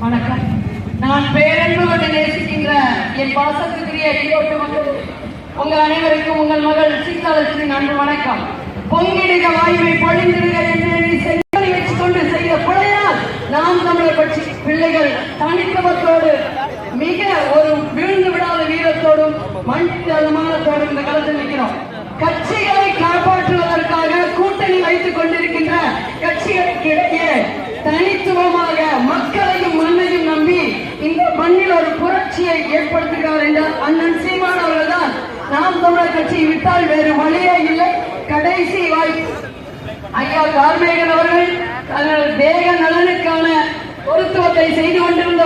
வணக்கம். நான் பேரன்பு கொண்டு நேசிக்கின்ற என் பாசத்துக்குரிய ஈரோட்டு மக்கள் உங்கள் அனைவருக்கும் உங்கள் மகள் சீதாலட்சுமி நன்றி வணக்கம். பொங்கிடுக வாயுவை பொழிந்திடுக என்று நீ கொண்டு செய்த பிள்ளையால் நாம் தமிழர் கட்சி பிள்ளைகள் தனித்துவத்தோடு மிக ஒரு வீழ்ந்து விடாத வீரத்தோடும் மனிதமானத்தோடும் இந்த காலத்தில் நிற்கிறோம். கட்சிகளை காப்பாற்றுவதற்காக கூட்டணி வைத்துக் கொண்டிருக்கின்ற கட்சிகளுக்கு இடையே தனித்துவமாக மக்களையும் மண்ணையும் நம்பி இந்த மண்ணில் ஒரு புரட்சியை ஏற்படுத்துகிறார் என்றால் அண்ணன் சீமான் விட்டால் வேறு வழியே இல்லை. கடைசி வாய்ப்பு ஐயா கார்மேகன் அவர்கள் தங்கள் தேக நலனுக்கான பொருத்துவத்தை செய்து கொண்டிருந்த